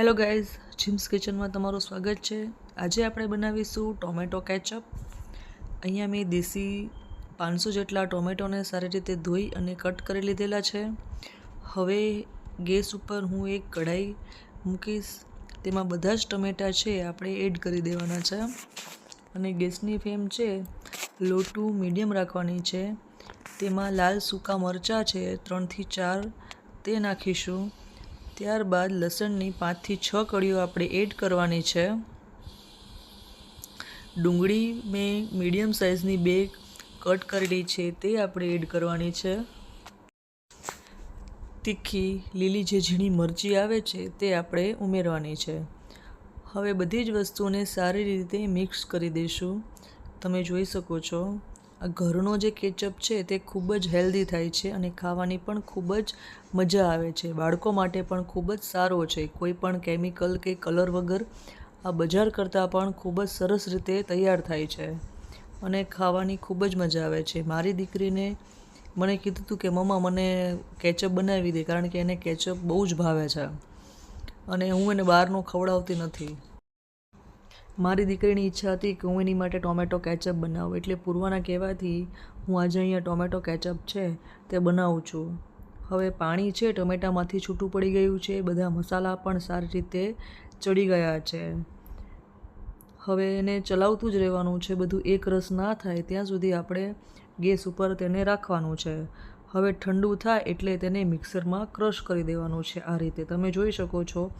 Hello guys gyms કિચનમાં તમારું સ્વાગત છે. આજે આપણે બનાવીશું ટોમેટો કેચઅપ. અહીંયા મેં દેશી પાંચસો જેટલા ટોમેટોને સારી રીતે ધોઈ અને કટ કરી લીધેલા છે. હવે ગેસ ઉપર હું એક કઢાઈ મૂકીશ. તેમાં બધા જ ટમેટાં છે, આપણે એડ કરી દેવાના છે. અને ગેસની ફ્લેમ છે લો ટુ મીડિયમ રાખવાની છે. તેમાં લાલ સૂકા મરચાં છે, ત્રણથી ચાર. તે નાખીશું. ત્યારબાદ લસણની પાંચથી છ કળીઓ આપણે એડ કરવાની છે. ડુંગળી મેં મીડિયમ સાઇઝની બે કટ કરેલી છે, તે આપણે એડ કરવાની છે. તીખી લીલી જે ઝીણી મરચી આવે છે, તે આપણે ઉમેરવાની છે. હવે બધી જ વસ્તુઓને સારી રીતે મિક્સ કરી દઈશું. તમે જોઈ શકો છો. ઘરનો જે કેચઅપ છે તે ખૂબ જ હેલ્ધી થાય છે અને ખાવાની પણ ખૂબ જ મજા આવે છે. બાળકો માટે પણ ખૂબ જ સારો છે. કોઈ પણ કેમિકલ કે કલર વગર આ બજાર કરતાં પણ ખૂબ જ સરસ રીતે તૈયાર થાય છે અને ખાવાની ખૂબ જ મજા આવે છે. મારી દીકરીને મને કીધું હતું કે મમ્મા, મને કેચઅપ બનાવી દે કારણ કે એને કેચઅપ બહુ જ ભાવે છે અને હું એને બહારનું ખવડાવતી નથી. મારી દીકરીની ઈચ્છા હતી કે હું એની માટે ટોમેટો કેચઅપ બનાવું. એટલે પૂર્વાના કહેવાથી હું આજે અહીંયા ટોમેટો કેચઅપ છે તે બનાવું છું. હવે પાણી છે, ટમેટામાંથી છૂટું પડી ગયું છે, બધા મસાલા પણ સારી રીતે ચડી ગયા છે. હવે એને ચલાવતું જ રહેવાનું છે, બધું એક રસ ના થાય ત્યાં સુધી આપણે ગેસ ઉપર તેને રાખવાનું છે. હવે ઠંડુ થાય એટલે તેને મિક્સરમાં ક્રશ કરી દેવાનું છે આ રીતે. તમે જોઈ શકો છો,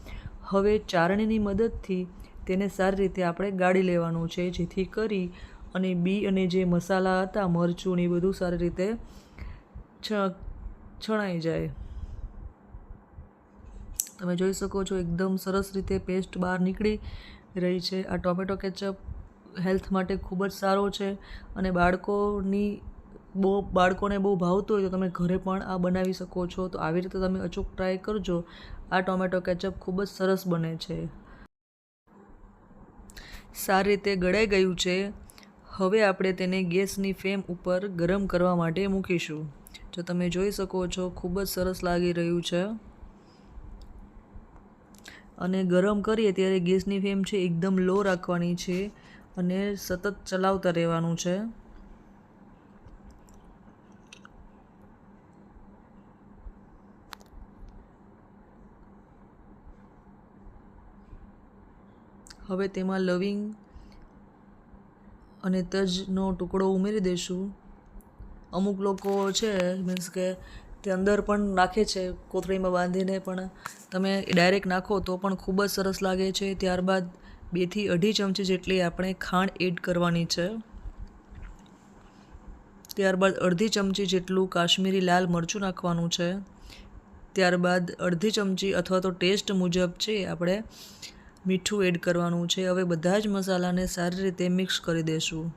હવે ચારણીની મદદથી તેને સારી રીતે આપણે ગાળી લેવાનું છે, જેથી કરી અને બી અને જે મસાલા હતા, મરચું ને એ બધું સારી રીતે છણાઈ જાય. તમે જોઈ શકો છો, એકદમ સરસ રીતે પેસ્ટ બહાર નીકળી રહી છે. આ ટોમેટો કેચઅપ હેલ્થ માટે ખૂબ જ સારો છે અને બાળકોની બહુ, બાળકોને બહુ ભાવતું હોય તો તમે ઘરે પણ આ બનાવી શકો છો. તો આવી રીતે તમે અચૂક ટ્રાય કરજો. આ ટોમેટો કેચઅપ ખૂબ જ સરસ બને છે. સારી રીતે ગળાઈ ગયું છે, હવે આપણે તેને ગેસની ફ્લેમ ઉપર ગરમ કરવા માટે મૂકીશું. જો તમે જોઈ શકો છો, ખૂબ જ સરસ લાગી રહ્યું છે. અને ગરમ કરીએ ત્યારે ગેસની ફ્લેમ છે, એકદમ લો રાખવાની છે અને સતત ચલાવતા રહેવાનું છે. હવે તેમાં લવિંગ અને તજનો ટુકડો ઉમેરી દઈશું અમુક લોકો છે મીન્સ કે તે અંદર પણ નાખે છે, કોથળીમાં બાંધીને પણ તમે ડાયરેક્ટ નાખો તો પણ ખૂબ જ સરસ લાગે છે. ત્યારબાદ બેથી અઢી ચમચી જેટલી આપણે ખાંડ એડ કરવાની છે. ત્યારબાદ અડધી ચમચી જેટલું કાશ્મીરી લાલ મરચું નાખવાનું છે. ત્યારબાદ અડધી ચમચી અથવા તો ટેસ્ટ મુજબ છે, આપણે મીઠું એડ કરવાનું છે. હવે બધા જ મસાલાને સારી રીતે મિક્સ કરી દઈશું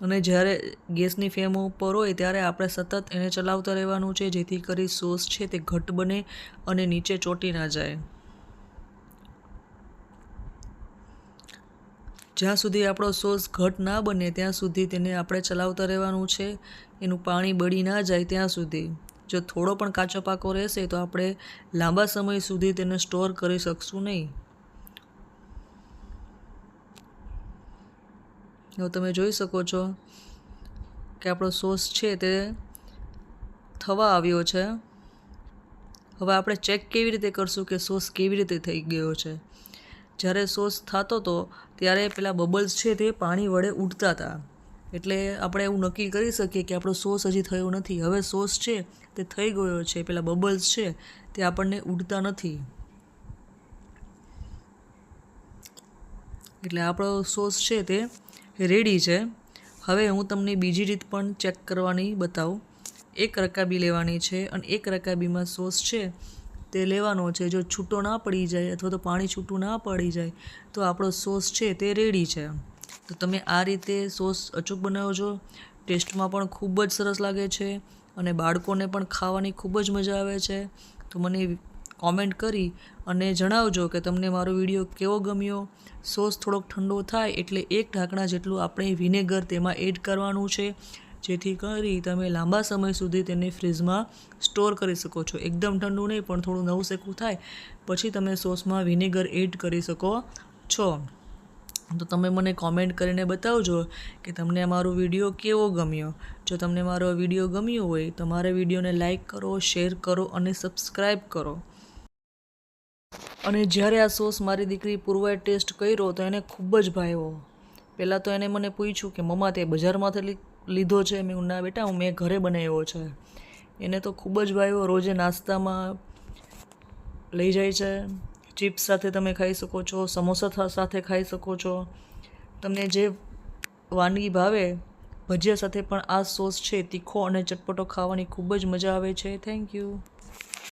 અને જ્યારે ગેસની ફ્લેમ ઉપર હોય ત્યારે આપણે સતત એને ચલાવતા રહેવાનું છે, જેથી કરી સોસ છે તે ઘટ બને અને નીચે ચોટી ના જાય. જ્યાં સુધી આપણો સોસ ઘટ ના બને, ત્યાં સુધી તેને આપણે ચલાવતા રહેવાનું છે. એનું પાણી બળી ના જાય ત્યાં સુધી. જો થોડો પણ કાચો પાકો રહેશે તો આપણે લાંબા સમય સુધી તેને સ્ટોર કરી શકશું નહીં. હવે તમે જોઈ શકો છો કે આપણો સોસ છે તે થવા આવ્યો છે. હવે આપણે ચેક કેવી રીતે કરશું કે સોસ કેવી રીતે થઈ ગયો છે. જ્યારે સોસ થતો હતો ત્યારે પેલા બબલ્સ છે તે પાણી વડે ઉડતા હતા. એટલે આપણે એવું નક્કી કરી શકીએ કે આપણો સોસ હજી થયો નથી. હવે સોસ છે, તે થઈ ગયો છે, પેલા બબલ્સ છે, તે આપણને ઉડતા નથી. એટલે આપણો સોસ છે, તે રેડી છે. હવે હું તમને બીજી રીત પણ ચેક કરવાની બતાવું. એક રકાબી લેવાની છે અને એક રકાબીમાં સોસ છે, તે લેવાનો છે. જો છૂટો ના પડી જાય અથવા તો પાણી છૂટું ના પડી જાય, તો આપણો સોસ છે, તે રેડી છે. તો તમે આ રીતે સોસ અચૂક બનાવજો ટેસ્ટમાં પણ ખૂબ જ સરસ લાગે છે અને બાળકોને પણ ખાવાની ખૂબ જ મજા આવે છે. તો મને કોમેન્ટ કરી અને જણાવજો કે તમને મારો વીડિયો કેવો ગમ્યો. સોસ થોડોક ઠંડો થાય એટલે એક ઢાંકણા જેટલું આપણે વિનેગર તેમાં એડ કરવાનું છે. જેથી કરી તમે લાંબા સમય સુધી તેને ફ્રીજમાં સ્ટોર કરી શકો છો. એકદમ ઠંડુ નહીં, પણ થોડું નવું શેકું થાય. પછી તમે સોસમાં વિનેગર એડ કરી શકો છો. તો તમે મને કોમેન્ટ કરીને બતાવજો કે તમને મારો વીડિયો કેવો ગમ્યો. જો તમને મારો વીડિયો ગમ્યો હોય તો મારા વિડીયોને લાઇક કરો શેર કરો અને સબસ્ક્રાઈબ કરો. અને જ્યારે આ સોસ મારી દીકરી પૂર્વે ટેસ્ટ કર્યો તો એને ખૂબ જ ભાવ્યો પહેલાં તો એને મને પૂછ્યું કે, મમ્મા, તે બજારમાંથી લીધો છે? મેં ના બેટા, હું મેં ઘરે બનાવ્યો છે. એને તો ખૂબ જ ભાવ્યો રોજે નાસ્તામાં લઈ જાય છે. ચિપ્સ સાથે તમે ખાઈ શકો છો, સમોસા સાથે ખાઈ શકો છો. તમને જે વાનગી ભાવે, ભજીયા સાથે પણ આ સોસ છે, તીખો અને ચટપટો ખાવાની ખૂબ જ મજા આવે છે. Thank you